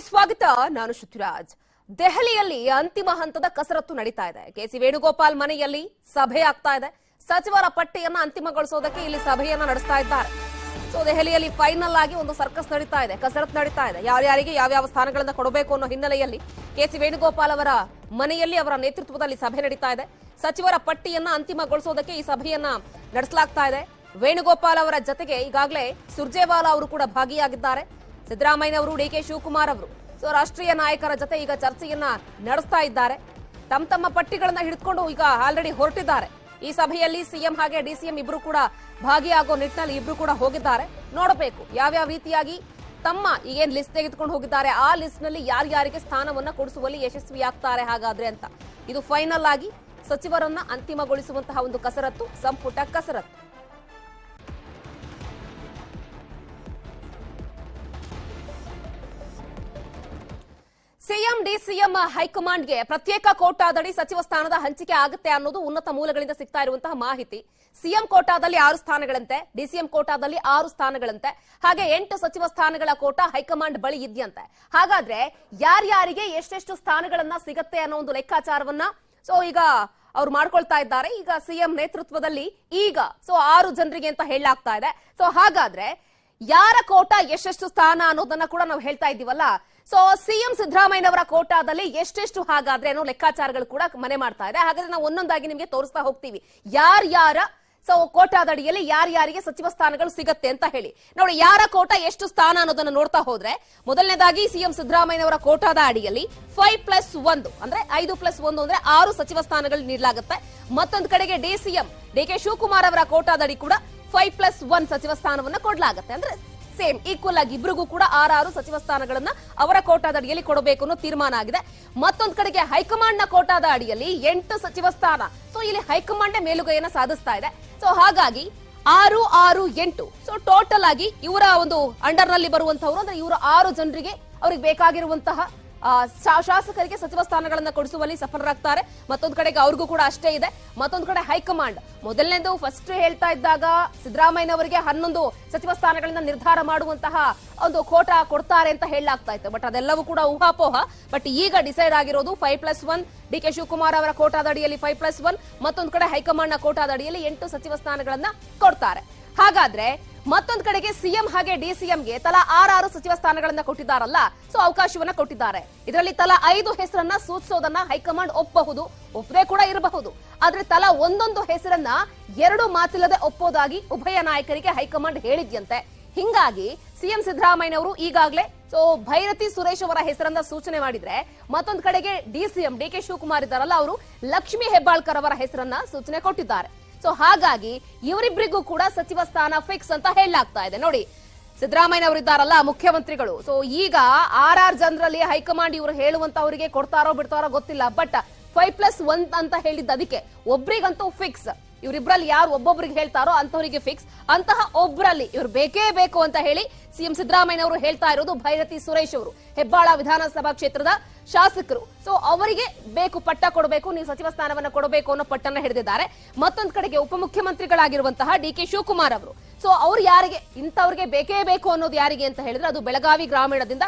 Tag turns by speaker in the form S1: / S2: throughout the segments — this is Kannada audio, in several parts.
S1: ಸ್ವಾಗತ. ನಾನು ಶುತಿರಾಜ್ ದೆಹಲಿಯಲ್ಲಿ ಅಂತಿಮ ಹಂತದ ಕಸರತ್ತು ನಡೀತಾ ಇದೆ. ಕೆಸಿ ವೇಣುಗೋಪಾಲ್ ಮನೆಯಲ್ಲಿ ಸಭೆ ಆಗ್ತಾ ಇದೆ. ಸಚಿವರ ಪಟ್ಟಿಯನ್ನ ಅಂತಿಮಗೊಳಿಸೋದಕ್ಕೆ ಇಲ್ಲಿ ಸಭೆಯನ್ನ ನಡೆಸ್ತಾ ಇದ್ದಾರೆ. ಸೊ, ದೆಹಲಿಯಲ್ಲಿ ಫೈನಲ್ ಆಗಿ ಒಂದು ಸರ್ಕಸ್ ನಡೀತಾ ಇದೆ. ಕಸರತ್ತು ನಡೀತಾ ಇದೆ. ಯಾರ್ಯಾರಿಗೆ ಯಾವ್ಯಾವ ಸ್ಥಾನಗಳನ್ನ ಕೊಡಬೇಕು ಅನ್ನೋ ಹಿನ್ನೆಲೆಯಲ್ಲಿ ಕೆಸಿ ವೇಣುಗೋಪಾಲ್ ಅವರ ಮನೆಯಲ್ಲಿ ಅವರ ನೇತೃತ್ವದಲ್ಲಿ ಸಭೆ ನಡೀತಾ ಇದೆ. ಸಚಿವರ ಪಟ್ಟಿಯನ್ನ ಅಂತಿಮಗೊಳಿಸೋದಕ್ಕೆ ಈ ಸಭೆಯನ್ನ ನಡೆಸಲಾಗ್ತಾ ಇದೆ. ವೇಣುಗೋಪಾಲ್ ಅವರ ಜೊತೆಗೆ ಈಗಾಗಲೇ ಸುರ್ಜೇವಾಲಾ ಅವರು ಕೂಡ ಭಾಗಿಯಾಗಿದ್ದಾರೆ. ಸಿದ್ದರಾಮಯ್ಯ ಅವರು ಡಿ ಕೆ ಶಿವಕುಮಾರ್ ಅವರು. ಸೊ, ರಾಷ್ಟ್ರೀಯ ನಾಯಕರ ಜೊತೆ ಈಗ ಚರ್ಚೆಯನ್ನ ನಡೆಸ್ತಾ ಇದ್ದಾರೆ. ತಮ್ಮ ತಮ್ಮ ಪಟ್ಟಿಗಳನ್ನ ಹಿಡಿದುಕೊಂಡು ಈಗ ಆಲ್ರೆಡಿ ಹೊರಟಿದ್ದಾರೆ. ಈ ಸಭೆಯಲ್ಲಿ ಸಿಎಂ ಹಾಗೆ ಡಿಸಿಎಂ ಇಬ್ರು ಕೂಡ ಭಾಗಿಯಾಗೋ ನಿಟ್ಟಿನಲ್ಲಿ ಇಬ್ರು ಕೂಡ ಹೋಗಿದ್ದಾರೆ. ನೋಡಬೇಕು, ಯಾವ್ಯಾವ ರೀತಿಯಾಗಿ ತಮ್ಮ ಏನ್ ಲಿಸ್ಟ್ ತೆಗೆದುಕೊಂಡು ಹೋಗಿದ್ದಾರೆ. ಆ ಲಿಸ್ಟ್ನಲ್ಲಿ ಯಾರ್ಯಾರಿಗೆ ಸ್ಥಾನವನ್ನ ಕೊಡಿಸುವಲ್ಲಿ ಯಶಸ್ವಿಯಾಗ್ತಾರೆ ಹಾಗಾದ್ರೆ ಅಂತ. ಇದು ಫೈನಲ್ ಆಗಿ ಸಚಿವರನ್ನ ಅಂತಿಮಗೊಳಿಸುವಂತಹ ಒಂದು ಕಸರತ್ತು, ಸಂಪುಟ ಕಸರತ್ತು. ಸಿಎಂ ಡಿಸಿಎಂ ಹೈಕಮಾಂಡ್ಗೆ ಪ್ರತ್ಯೇಕ ಕೋಟಾದಡಿ ಸಚಿವ ಸ್ಥಾನದ ಹಂಚಿಕೆ ಆಗುತ್ತೆ ಅನ್ನೋದು ಉನ್ನತ ಮೂಲಗಳಿಂದ ಸಿಗ್ತಾ ಇರುವಂತಹ ಮಾಹಿತಿ. ಸಿಎಂ ಕೋಟಾದಲ್ಲಿ ಆರು ಸ್ಥಾನಗಳಂತೆ ಡಿಸಿಎಂ ಕೋಟಾದಲ್ಲಿ ಆರು ಸ್ಥಾನಗಳಂತೆ, ಹಾಗೆ ಎಂಟು ಸಚಿವ ಸ್ಥಾನಗಳ ಕೋಟಾ ಹೈಕಮಾಂಡ್ ಬಳಿ ಇದೆಯಂತೆ. ಹಾಗಾದ್ರೆ ಯಾರ್ಯಾರಿಗೆ ಎಷ್ಟೆಷ್ಟು ಸ್ಥಾನಗಳನ್ನ ಸಿಗತ್ತೆ ಅನ್ನೋ ಒಂದು ಲೆಕ್ಕಾಚಾರವನ್ನ, ಸೊ ಈಗ ಅವ್ರು ಮಾಡ್ಕೊಳ್ತಾ ಇದ್ದಾರೆ. ಈಗ ಸಿಎಂ ನೇತೃತ್ವದಲ್ಲಿ ಈಗ, ಸೊ ಆರು ಜನರಿಗೆ ಅಂತ ಹೇಳಲಾಗ್ತಾ ಇದೆ. ಸೊ ಹಾಗಾದ್ರೆ ಯಾರ ಕೋಟಾ ಎಷ್ಟೆಷ್ಟು ಸ್ಥಾನ ಅನ್ನೋದನ್ನ ಕೂಡ ನಾವು ಹೇಳ್ತಾ ಇದ್ದೀವಲ್ಲ ಸೊ ಸಿಎಂ ಸಿದ್ದರಾಮಯ್ಯನವರ ಕೋಟಾದಲ್ಲಿ ಎಷ್ಟೆಷ್ಟು ಹಾಗಾದ್ರೆ ಅನ್ನೋ ಲೆಕ್ಕಾಚಾರಗಳು ಕೂಡ ಮನೆ ಮಾಡ್ತಾ ಇದೆ. ಹಾಗಾದ್ರೆ ನಾವು ಒಂದೊಂದಾಗಿ ನಿಮಗೆ ತೋರಿಸ್ತಾ ಹೋಗ್ತೀವಿ. ಯಾರ್ಯಾರ ಸೊ ಕೋಟಾದಡಿಯಲ್ಲಿ ಯಾರ್ಯಾರಿಗೆ ಸಚಿವ ಸ್ಥಾನಗಳು ಸಿಗತ್ತೆ ಅಂತ ಹೇಳಿ. ನೋಡಿ, ಯಾರ ಕೋಟ ಎಷ್ಟು ಸ್ಥಾನ ಅನ್ನೋದನ್ನ ನೋಡ್ತಾ ಹೋದ್ರೆ, ಮೊದಲನೇದಾಗಿ ಸಿಎಂ ಸಿದ್ದರಾಮಯ್ಯನವರ ಕೋಟಾದ ಅಡಿಯಲ್ಲಿ ಫೈವ್ ಪ್ಲಸ್ ಒಂದು, ಅಂದ್ರೆ ಐದು ಪ್ಲಸ್ ಒಂದು ಅಂದ್ರೆ ಆರು ಸಚಿವ ಸ್ಥಾನಗಳು ನೀಡಲಾಗುತ್ತೆ. ಮತ್ತೊಂದು ಕಡೆಗೆ ಡಿಸಿಎಂ ಡಿ ಕೆ ಶಿವಕುಮಾರ್ ಅವರ ಕೋಟಾದಡಿ ಕೂಡ ಫೈವ್ ಪ್ಲಸ್ ಒನ್ ಸಚಿವ ಸ್ಥಾನವನ್ನ ಕೊಡಲಾಗುತ್ತೆ. ಅಂದ್ರೆ ಸೇಮ್ ಈಕ್ವಲ್ ಆಗಿ ಇಬ್ಬರಿಗೂ ಕೂಡ ಆರಾರು ಸಚಿವ ಸ್ಥಾನಗಳನ್ನ ಅವರ ಕೋಟಾದ ಅಡಿಯಲ್ಲಿ ಕೊಡಬೇಕು ಅನ್ನೋ ತೀರ್ಮಾನ ಆಗಿದೆ. ಮತ್ತೊಂದು ಕಡೆಗೆ ಹೈಕಮಾಂಡ್ನ ಕೋಟಾದ ಅಡಿಯಲ್ಲಿ ಎಂಟು ಸಚಿವ ಸ್ಥಾನ. ಸೊ ಇಲ್ಲಿ ಹೈಕಮಾಂಡ್ ಮೇಲುಗೈಯನ್ನ ಸಾಧಿಸ್ತಾ ಇದೆ. ಸೊ ಹಾಗಾಗಿ ಆರು ಆರು, ಎಂಟು. ಸೊ ಟೋಟಲ್ ಆಗಿ ಇವರ ಒಂದು ಅಂಡರ್ನಲ್ಲಿ ಬರುವಂತಹವರು ಅಂದ್ರೆ ಇವರ ಆರು ಜನರಿಗೆ ಅವ್ರಿಗೆ ಬೇಕಾಗಿರುವಂತಹ ಶಾಸಕರಿಗೆ ಸಚಿವ ಸ್ಥಾನಗಳನ್ನು ಕೊಡಿಸುವಲ್ಲಿ ಸಫಲರಾಗ್ತಾರೆ. ಮತ್ತೊಂದು ಕಡೆಗೆ ಅವ್ರಿಗೂ ಕೂಡ ಅಷ್ಟೇ ಇದೆ. ಮತ್ತೊಂದು ಕಡೆ ಹೈಕಮಾಂಡ್. ಮೊದಲನೇದು ಫಸ್ಟ್ ಹೇಳ್ತಾ ಇದ್ದಾಗ ಸಿದ್ದರಾಮಯ್ಯನವರಿಗೆ ಹನ್ನೊಂದು ಸಚಿವ ಸ್ಥಾನಗಳನ್ನ ನಿರ್ಧಾರ ಮಾಡುವಂತಹ ಒಂದು ಕೋಟ ಕೊಡ್ತಾರೆ ಅಂತ ಹೇಳಲಾಗ್ತಾ ಇತ್ತು. ಬಟ್ ಅದೆಲ್ಲವೂ ಕೂಡ ಊಹಾಪೋಹ. ಬಟ್ ಈಗ ಡಿಸೈಡ್ ಆಗಿರೋದು five plus one D K Shivakumar ಅವರ ಕೋಟಾದ ಅಡಿಯಲ್ಲಿ ಫೈವ್ ಪ್ಲಸ್ ಒನ್ ಮತ್ತೊಂದು ಕಡೆ ಹೈಕಮಾಂಡ್ನ ಕೋಟಾದ ಅಡಿಯಲ್ಲಿ ಎಂಟು ಸಚಿವ ಸ್ಥಾನಗಳನ್ನ ಕೊಡ್ತಾರೆ. ಹಾಗಾದ್ರೆ ಮತ್ತೊಂದು ಕಡೆಗೆ ಸಿಎಂ ಹಾಗೆ ಡಿಸಿಎಂಗೆ ತಲಾ ಆರಾರು ಸಚಿವ ಸ್ಥಾನಗಳನ್ನ ಕೊಟ್ಟಿದ್ದಾರಲ್ಲ ಸೊ ಅವಕಾಶವನ್ನ ಕೊಟ್ಟಿದ್ದಾರೆ. ಇದರಲ್ಲಿ ತಲಾ ಐದು ಹೆಸರನ್ನ ಸೂಚಿಸೋದನ್ನ ಹೈಕಮಾಂಡ್ ಒಪ್ಪಬಹುದು ಒಪ್ಪದೆ ಕೂಡ ಇರಬಹುದು. ಆದ್ರೆ ತಲಾ ಒಂದೊಂದು ಹೆಸರನ್ನ ಎರಡು ಮಾತಿಲ್ಲದೆ ಒಪ್ಪೋದಾಗಿ ಉಭಯ ನಾಯಕರಿಗೆ ಹೈಕಮಾಂಡ್ ಹೇಳಿದ್ಯಂತೆ. ಹಿಂಗಾಗಿ ಸಿಎಂ ಸಿದ್ದರಾಮಯ್ಯನವರು ಈಗಾಗಲೇ ಸೊ ಭೈರತಿ ಸುರೇಶ್ ಅವರ ಹೆಸರನ್ನ ಸೂಚನೆ ಮಾಡಿದ್ರೆ, ಮತ್ತೊಂದು ಕಡೆಗೆ ಡಿಸಿಎಂ ಡಿ ಕೆ ಶಿವಕುಮಾರ್ ಇದ್ದಾರಲ್ಲ, ಅವರು ಲಕ್ಷ್ಮಿ ಹೆಬ್ಬಾಳ್ಕರ್ ಅವರ ಹೆಸರನ್ನ ಸೂಚನೆ ಕೊಟ್ಟಿದ್ದಾರೆ. ಸೊ ಹಾಗಾಗಿ ಇವರಿಬ್ಬರಿಗೂ ಕೂಡ ಸಚಿವ ಸ್ಥಾನ ಫಿಕ್ಸ್ ಅಂತ ಹೇಳಲಾಗ್ತಾ ಇದೆ. ನೋಡಿ ಸಿದ್ದರಾಮಯ್ಯ ಅವರಿದ್ದಾರಲ್ಲ ಮುಖ್ಯಮಂತ್ರಿಗಳು. ಸೊ ಈಗ ಆರ್ ಆರ್ ಜನರಲ್ಲಿ ಹೈಕಮಾಂಡ್ ಇವರು ಹೇಳುವಂತವರಿಗೆ ಕೊಡ್ತಾರೋ ಬಿಡ್ತಾರೋ ಗೊತ್ತಿಲ್ಲ. ಬಟ್ ಫೈವ್ ಪ್ಲಸ್ ಒನ್ ಅಂತ ಹೇಳಿದ್ದ ಅದಕ್ಕೆ. ಒಬ್ರಿಗಂತೂ ಫಿಕ್ಸ್ ಇವರಿಬ್ಬರಲ್ಲಿ ಯಾರು ಒಬ್ಬೊಬ್ರಿಗೆ ಹೇಳ್ತಾರೋ ಅಂತವರಿಗೆ ಫಿಕ್ಸ್ ಅಂತಹ ಒಬ್ರಲ್ಲಿ ಇವ್ರು ಬೇಕೇ ಬೇಕು ಅಂತ ಹೇಳಿ ಸಿಎಂ ಸಿದ್ದರಾಮಯ್ಯ ಅವರು ಹೇಳ್ತಾ ಇರೋದು ಭೈರತಿ ಸುರೇಶ್ ಅವರು. ಹೆಬ್ಬಾಳ ವಿಧಾನಸಭಾ ಕ್ಷೇತ್ರದ ಶಾಸಕರು. ಸೊ ಅವರಿಗೆ ಬೇಕು, ಪಟ್ಟ ಕೊಡಬೇಕು, ನೀವು ಸಚಿವ ಸ್ಥಾನವನ್ನ ಕೊಡಬೇಕು ಅನ್ನೋ ಪಟ್ಟನ್ನ ಹಿಡಿದಿದ್ದಾರೆ. ಮತ್ತೊಂದು ಕಡೆಗೆ ಉಪಮುಖ್ಯಮಂತ್ರಿಗಳಾಗಿರುವಂತಹ ಡಿ ಕೆ ಶಿವಕುಮಾರ್ ಅವರು. ಸೊ ಅವ್ರು ಯಾರಿಗೆ, ಇಂಥವ್ರಿಗೆ ಬೇಕೇ ಬೇಕು ಅನ್ನೋದು ಯಾರಿಗೆ ಅಂತ ಹೇಳಿದ್ರೆ ಅದು ಬೆಳಗಾವಿ ಗ್ರಾಮೀಣದಿಂದ